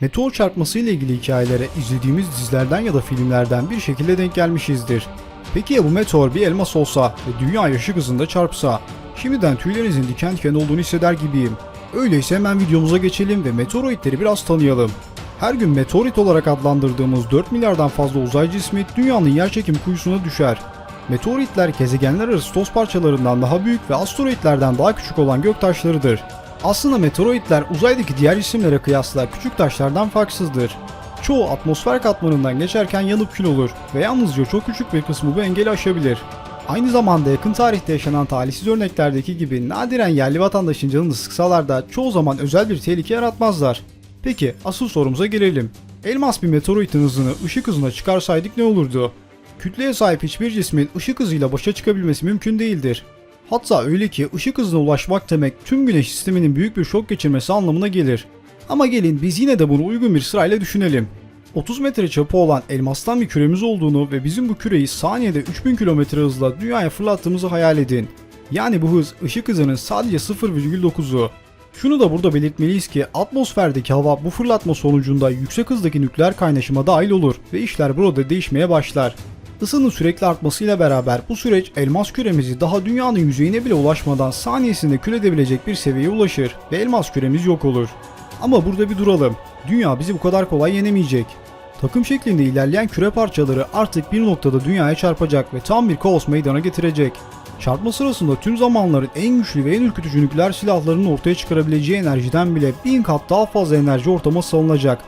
Meteor çarpması ile ilgili hikayelere izlediğimiz dizilerden ya da filmlerden bir şekilde denk gelmişizdir. Peki ya bu meteor bir elmas olsa ve dünya ışık hızında çarpsa? Şimdiden tüylerinizin diken diken olduğunu hisseder gibiyim. Öyleyse hemen videomuza geçelim ve meteoroidleri biraz tanıyalım. Her gün meteorit olarak adlandırdığımız 4 milyardan fazla uzay cismi dünyanın yerçekim kuyusuna düşer. Meteoritler gezegenler arası toz parçalarından daha büyük ve asteroitlerden daha küçük olan göktaşlarıdır. Aslında meteoroidler uzaydaki diğer cisimlere kıyasla küçük taşlardan farksızdır. Çoğu atmosfer katmanından geçerken yanıp kül olur ve yalnızca çok küçük bir kısmı bu engeli aşabilir. Aynı zamanda yakın tarihte yaşanan talihsiz örneklerdeki gibi nadiren yerli vatandaşın canını sıksalar da çoğu zaman özel bir tehlike yaratmazlar. Peki asıl sorumuza gelelim. Elmas bir meteoroidin hızını ışık hızına çıkarsaydık ne olurdu? Kütleye sahip hiçbir cismin ışık hızıyla başa çıkabilmesi mümkün değildir. Hatta öyle ki ışık hızına ulaşmak demek tüm güneş sisteminin büyük bir şok geçirmesi anlamına gelir. Ama gelin biz yine de bunu uygun bir sırayla düşünelim. 30 metre çapı olan elmastan bir küremiz olduğunu ve bizim bu küreyi saniyede 3000 km hızla dünyaya fırlattığımızı hayal edin. Yani bu hız ışık hızının sadece 0,9'u. Şunu da burada belirtmeliyiz ki atmosferdeki hava bu fırlatma sonucunda yüksek hızdaki nükleer kaynaşıma dahil olur ve işler burada değişmeye başlar. Isının sürekli artmasıyla beraber bu süreç elmas küremizi daha dünyanın yüzeyine bile ulaşmadan saniyesinde kül edebilecek bir seviyeye ulaşır ve elmas küremiz yok olur. Ama burada bir duralım. Dünya bizi bu kadar kolay yenemeyecek. Takım şeklinde ilerleyen küre parçaları artık bir noktada dünyaya çarpacak ve tam bir kaos meydana getirecek. Çarpma sırasında tüm zamanların en güçlü ve en ürkütücü nükleer silahlarının ortaya çıkarabileceği enerjiden bile bin kat daha fazla enerji ortama salınacak.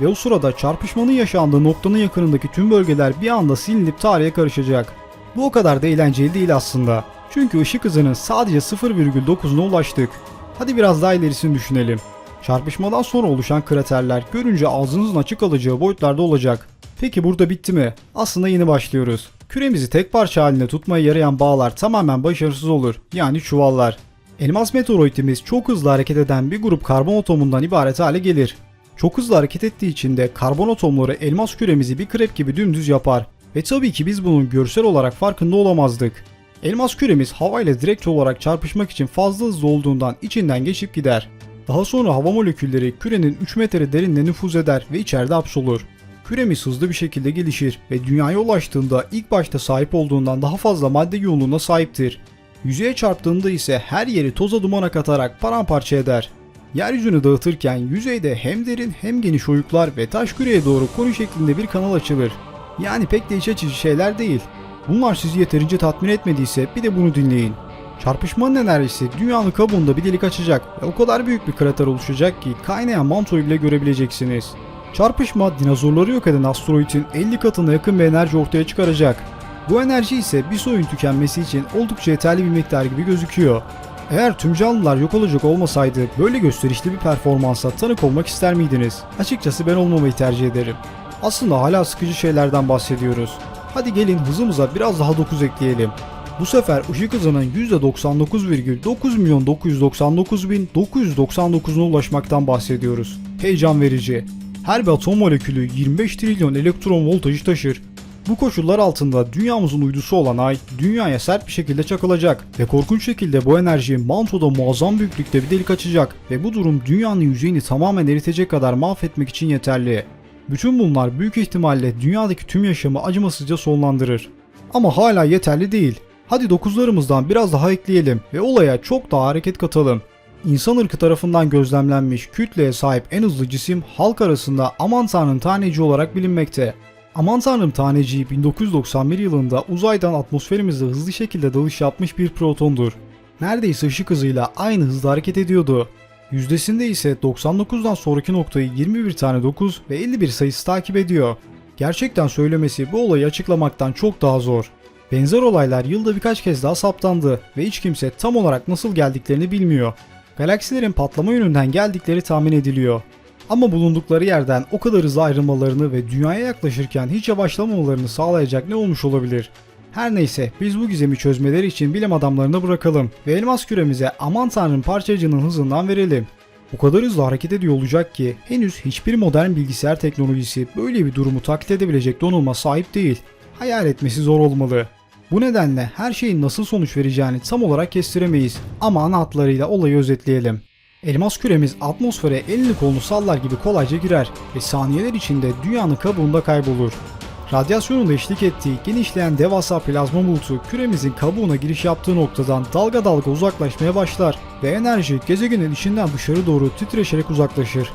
Ve o sırada çarpışmanın yaşandığı noktanın yakınındaki tüm bölgeler bir anda silinip tarihe karışacak. Bu o kadar da eğlenceli değil aslında. Çünkü ışık hızının sadece 0,9'una ulaştık. Hadi biraz daha ilerisini düşünelim. Çarpışmadan sonra oluşan kraterler görünce ağzınızın açık alacağı boyutlarda olacak. Peki burada bitti mi? Aslında yeni başlıyoruz. Küremizi tek parça haline tutmaya yarayan bağlar tamamen başarısız olur. Yani çuvallar. Elmas meteoroidimiz çok hızlı hareket eden bir grup karbon atomundan ibaret hale gelir. Çok hızlı hareket ettiği için de karbon atomları elmas küremizi bir krep gibi dümdüz yapar. Ve tabii ki biz bunun görsel olarak farkında olamazdık. Elmas küremiz havayla direkt olarak çarpışmak için fazla hızlı olduğundan içinden geçip gider. Daha sonra hava molekülleri kürenin 3 metre derinliğine nüfuz eder ve içeride hapsolur. Küremiz hızlı bir şekilde gelişir ve dünyaya ulaştığında ilk başta sahip olduğundan daha fazla madde yoğunluğuna sahiptir. Yüzeye çarptığında ise her yeri toza dumana katarak paramparça eder. Yeryüzünü dağıtırken yüzeyde hem derin hem geniş oyuklar ve taş küreye doğru konu şeklinde bir kanal açılır. Yani pek de iç açıcı şeyler değil. Bunlar sizi yeterince tatmin etmediyse bir de bunu dinleyin. Çarpışmanın enerjisi dünyanın kabuğunda bir delik açacak ve o kadar büyük bir krater oluşacak ki kaynayan mantoyu bile görebileceksiniz. Çarpışma dinozorları yok eden asteroidin 50 katına yakın bir enerji ortaya çıkaracak. Bu enerji ise bir soyun tükenmesi için oldukça yeterli bir miktar gibi gözüküyor. Eğer tüm canlılar yok olacak olmasaydı böyle gösterişli bir performansa tanık olmak ister miydiniz? Açıkçası ben olmamayı tercih ederim. Aslında hala sıkıcı şeylerden bahsediyoruz. Hadi gelin hızımıza biraz daha 9 ekleyelim. Bu sefer ışık hızının %99,9 milyon 999 bin 999'una ulaşmaktan bahsediyoruz. Heyecan verici. Her bir atom molekülü 25 trilyon elektron voltajı taşır. Bu koşullar altında dünyamızın uydusu olan Ay, dünyaya sert bir şekilde çakılacak ve korkunç şekilde bu enerji mantoda muazzam büyüklükte bir delik açacak ve bu durum dünyanın yüzeyini tamamen eritecek kadar mahvetmek için yeterli. Bütün bunlar büyük ihtimalle dünyadaki tüm yaşamı acımasızca sonlandırır. Ama hala yeterli değil. Hadi dokuzlarımızdan biraz daha ekleyelim ve olaya çok daha hareket katalım. İnsan ırkı tarafından gözlemlenmiş kütleye sahip en hızlı cisim halk arasında Aman Tanrım taneci olarak bilinmekte. Aman Tanrım taneciği 1991 yılında uzaydan atmosferimize hızlı şekilde dalış yapmış bir protondur. Neredeyse ışık hızıyla aynı hızda hareket ediyordu. Yüzdesinde ise 99'dan sonraki noktayı 21 tane 9 ve 51 sayısı takip ediyor. Gerçekten söylemesi bu olayı açıklamaktan çok daha zor. Benzer olaylar yılda birkaç kez daha saptandı ve hiç kimse tam olarak nasıl geldiklerini bilmiyor. Galaksilerin patlama yönünden geldikleri tahmin ediliyor. Ama bulundukları yerden o kadar hızlı ayrılmalarını ve dünyaya yaklaşırken hiç yavaşlamamalarını sağlayacak ne olmuş olabilir? Her neyse biz bu gizemi çözmeleri için bilim adamlarına bırakalım ve elmas küremize aman tanrım parçacığının hızından verelim. O kadar hızlı hareket ediyor olacak ki henüz hiçbir modern bilgisayar teknolojisi böyle bir durumu taklit edebilecek donanıma sahip değil. Hayal etmesi zor olmalı. Bu nedenle her şeyin nasıl sonuç vereceğini tam olarak kestiremeyiz ama ana hatlarıyla olayı özetleyelim. Elmas küremiz atmosfere elini kolunu sallar gibi kolayca girer ve saniyeler içinde dünyanın kabuğunda kaybolur. Radyasyonun eşlik ettiği genişleyen devasa plazma bulutu küremizin kabuğuna giriş yaptığı noktadan dalga dalga uzaklaşmaya başlar ve enerji gezegenin içinden dışarı doğru titreşerek uzaklaşır.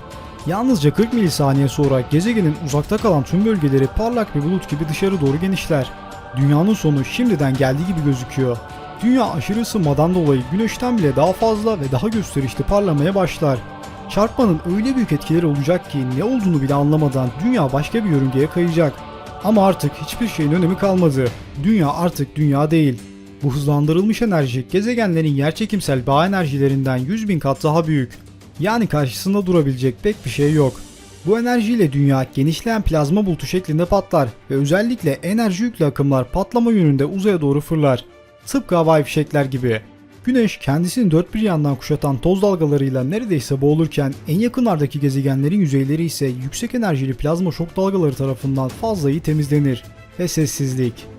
Yalnızca 40 milisaniye sonra gezegenin uzakta kalan tüm bölgeleri parlak bir bulut gibi dışarı doğru genişler. Dünyanın sonu şimdiden geldiği gibi gözüküyor. Dünya aşırı ısınmadan dolayı güneşten bile daha fazla ve daha gösterişli parlamaya başlar. Çarpmanın öyle büyük etkileri olacak ki ne olduğunu bile anlamadan dünya başka bir yörüngeye kayacak. Ama artık hiçbir şeyin önemi kalmadı. Dünya artık dünya değil. Bu hızlandırılmış enerji gezegenlerin yerçekimsel bağ enerjilerinden 100 bin kat daha büyük. Yani karşısında durabilecek pek bir şey yok. Bu enerjiyle dünya genişleyen plazma bulutu şeklinde patlar ve özellikle enerji yüklü akımlar patlama yönünde uzaya doğru fırlar. Tıpkı havai fişekler gibi. Güneş kendisini dört bir yandan kuşatan toz dalgalarıyla neredeyse boğulurken en yakınlardaki gezegenlerin yüzeyleri ise yüksek enerjili plazma şok dalgaları tarafından fazla iyi temizlenir ve sessizlik.